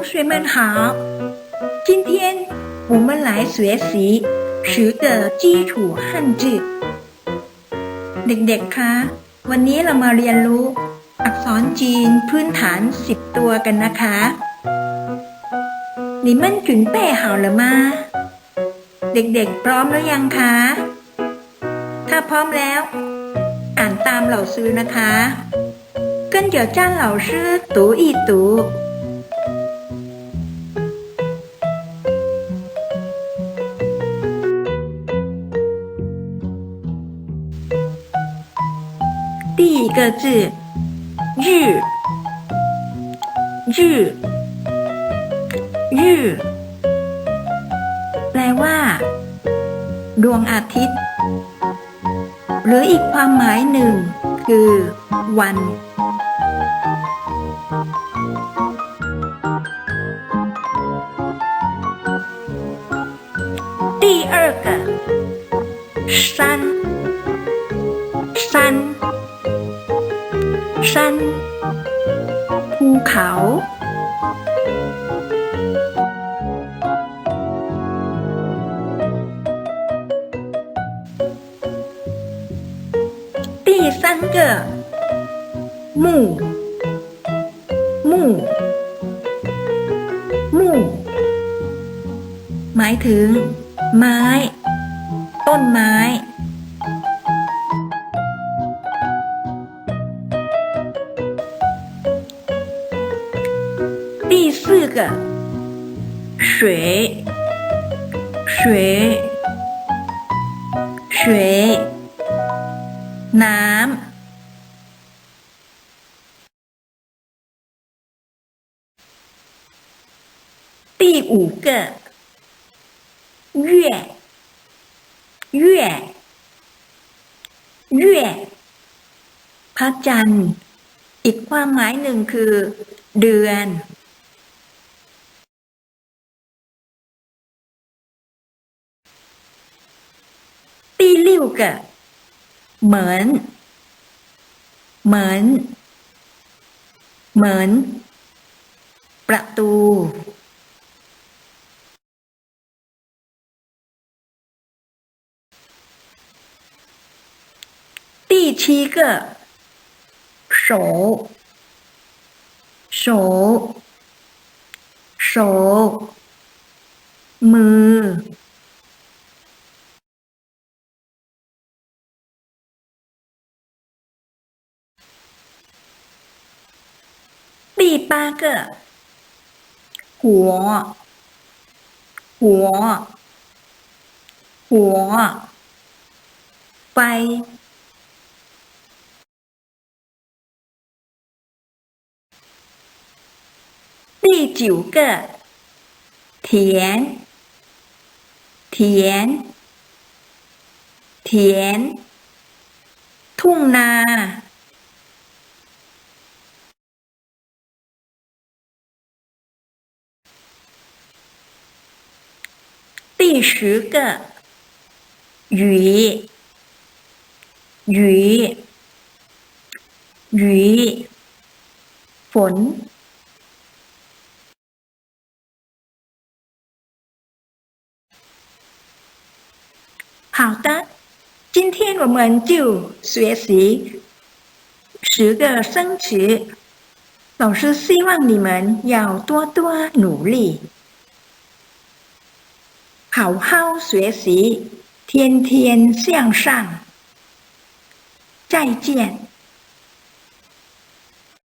同学们好，今天我们来学习十个基础汉字。เด็กๆ คะ วันนี้เรามาเรียนรู้ อักษรจีนพื้นฐาน 10 ตัวกันนะคะ你们准备好了吗เด็กๆ พร้อมหรือยังคะ ถ้าพร้อมแล้ว อ่านตามเหล่าซื้อนะคะ跟着张老师读一读。 第一个字日，日，日 แปลว่า ดวงอาทิตย์ หรืออีกความหมายหนึ่ง คือ วัน 第二个山，山， 山，ภูเขา 第三个木，木，木 หมายถึง ไม้ ต้นไม้ 第四个水，水，水 น้ำ第五个月，月，月 พระจันทร์ อีกความหมายหนึ่งคือ เดือน 六个门，门，门 ประตู 第七个手，手，手 มือ 第八个火，火，火 ไฟ 第九个田，田，田 ทุ่งนา 十个雨，雨，雨ฝน好的，今天我们就学习十个生词。老师希望你们要多多努力，好好学习，天天向上。再见。